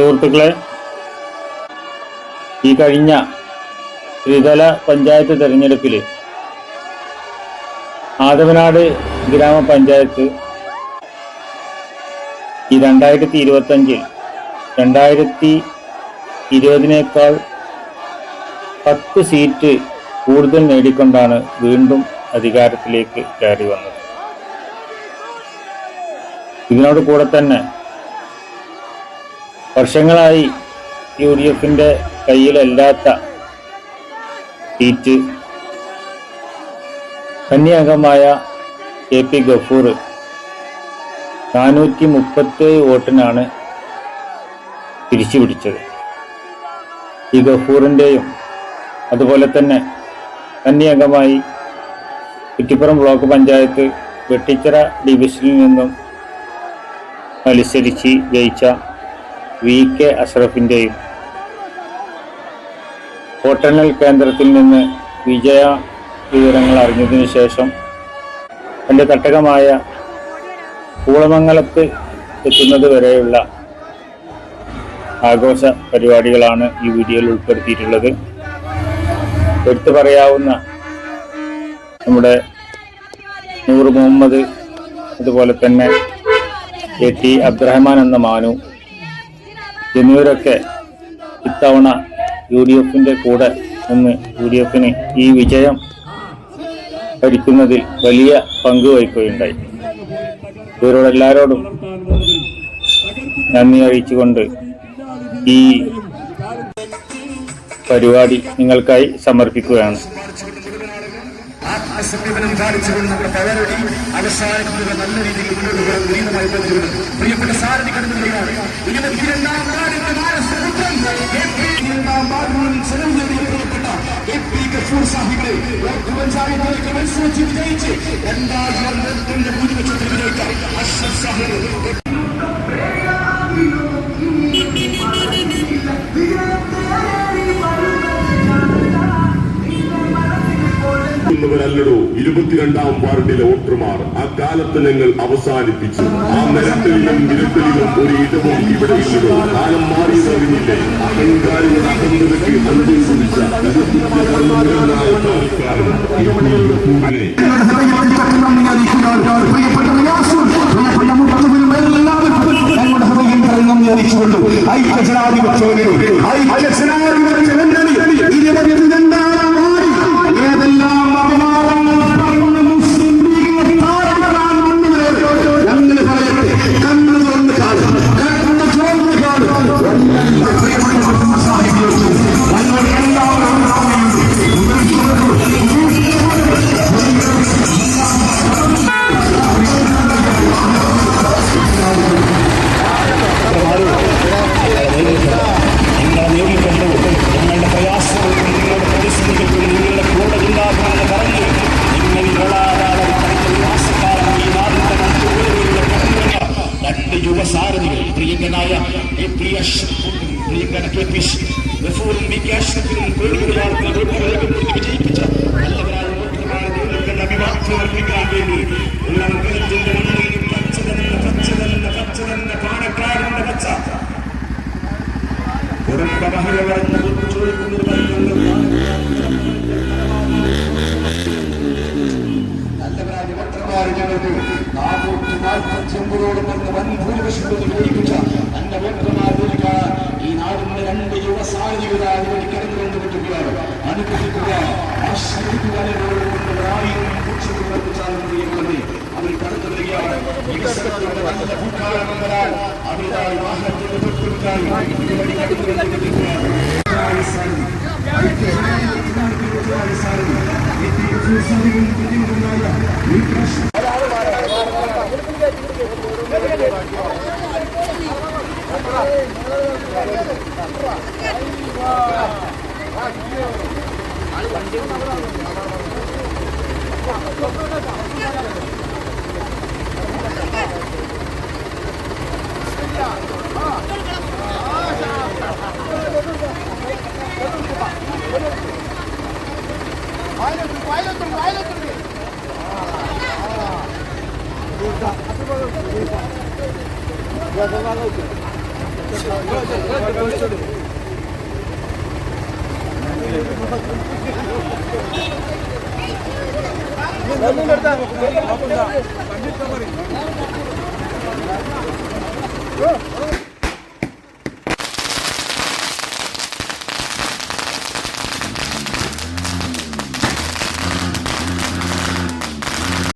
സുഹൃത്തുക്കളെ ഈ കഴിഞ്ഞ ത്രിതല പഞ്ചായത്ത് തെരഞ്ഞെടുപ്പിൽ ആദവനാട് ഗ്രാമപഞ്ചായത്ത് ഈ രണ്ടായിരത്തി ഇരുപത്തഞ്ചിൽ രണ്ടായിരത്തി ഇരുപതിനേക്കാൾ പത്ത് സീറ്റ് കൂടുതൽ നേടിക്കൊണ്ടാണ് വീണ്ടും അധികാരത്തിലേക്ക് കയറി വന്നത്. ഇതിനോട് കൂടെ തന്നെ വർഷങ്ങളായി യു ഡി എഫിന്റെ കയ്യിലല്ലാത്ത സീറ്റ്. കന്യാംഗമായ കെ പി ഗഫൂർ നാനൂറ്റി മുപ്പത്തേഴ് വോട്ടിനാണ് തിരിച്ചുപിടിച്ചത് ഈ ഗഫൂറിന്റെയും അതുപോലെ തന്നെ കന്യാംഗമായി കുറ്റിപ്പുറം ബ്ലോക്ക് പഞ്ചായത്ത് വെട്ടിച്ചിറ ഡിവിഷനിൽ നിന്നും മത്സരിച്ച് ജയിച്ച വി കെ അഷ്റഫിന്റെയും വോട്ടെണ്ണൽ കേന്ദ്രത്തിൽ നിന്ന് വിജയ വിവരങ്ങൾ അറിഞ്ഞതിനു ശേഷം എന്റെ തട്ടകമായ കൂളമംഗലത്ത് എത്തുന്നത് വരെയുള്ള ആഘോഷ പരിപാടികളാണ് ഈ വീഡിയോയിൽ ഉൾപ്പെടുത്തിയിട്ടുള്ളത്. എടുത്തു പറയാവുന്ന നമ്മുടെ നൂർ മുഹമ്മദ് അതുപോലെ തന്നെ എ ടി അബ്ദുറഹ്മാൻ എന്ന മാനു എന്നിവരൊക്കെ ഇത്തവണ യു ഡി എഫിന്റെ കൂടെ നിന്ന് യു ഡി എഫിന് ഈ വിജയം ഭരിക്കുന്നതിൽ വലിയ പങ്ക് വഹിക്കുകയുണ്ടായി. ഇവരോടെല്ലാവരോടും നന്ദി അറിയിച്ചുകൊണ്ട് ഈ പരിപാടി നിങ്ങൾക്കായി സമർപ്പിക്കുകയാണ്. ആത്മസംയമനം കാണിച്ചുകൊണ്ട് നമ്മുടെ പലരടി അവസാനിക്കുന്നത് നല്ല രീതിയിൽ മുന്നോട്ട് പോകാൻ ഉന്നതമായി ബന്ധപ്പെടുന്നു. പ്രിയപ്പെട്ട സാരഥി കടന്നുകയാണ്. സാഹിബിനെ ബ്ലോക്ക് പഞ്ചായത്തിലേക്ക് ഭൂരിപക്ഷത്തിൽ സാഹിബ് ുന്നവരല്ലടോ ഇരുപത്തിരണ്ടാം വാർഡിലെ വോട്ടർമാർ. ആ കാലത്ത് ഞങ്ങൾ അവസാനിപ്പിച്ചു. ആ നിരത്തലിലും നിരത്തലിലും ഒരു ഇടവും ഇവിടെ ഇല്ലടോ. കാലം മാറിയതറിഞ്ഞില്ലേ? അഹങ്കാരിയുടെ അഹന്തതയ്ക്ക് അന്ത്യം കുറിച്ച ഇരുപത്തിരണ്ടായ പാർട്ടിക്കാരൻ ഐക്യ ഗഫൂറിനെ വിജയിപ്പിച്ച അഭിവാദ്യം അർപ്പിക്കാൻ വേണ്ടി ഒരു അങ്കണത്തിന്റെ മുന്നിൽ പച്ച തന്നെ പച്ച തന്നെ പച്ച തന്നെ പാണക്കാരന്റെ പച്ച കുടുംബ മഹിളകൾ നല്ലവരായ വോട്ടർമാരെ ഞങ്ങൾക്ക് നാനൂറ്റി നാൽപ്പത്തി വന്ന് വൻ ഭൂരിപക്ഷത്തോട് വിജയിപ്പിച്ച ശക്തമായ ജീവിതാധിപതി കരുത്തുകൊണ്ട് പറ്റുകയാണ് അനുഗ്രഹിക്കുക ആശ്രയിക്കുവാനെ ആയിരം ഉച്ചത്തിലാണ് പ്രിയപ്പെടുന്നത് അവർ കടന്നു വരികയാണ് ഭൂക്കാരണങ്ങളാൽ അവരുതായി വാഹനത്തിന്റെ തൊട്ടുപിടിക്കായി ഇതുവഴി കടന്നു ഒരാൾ Gracias. పండిస్తాం మరి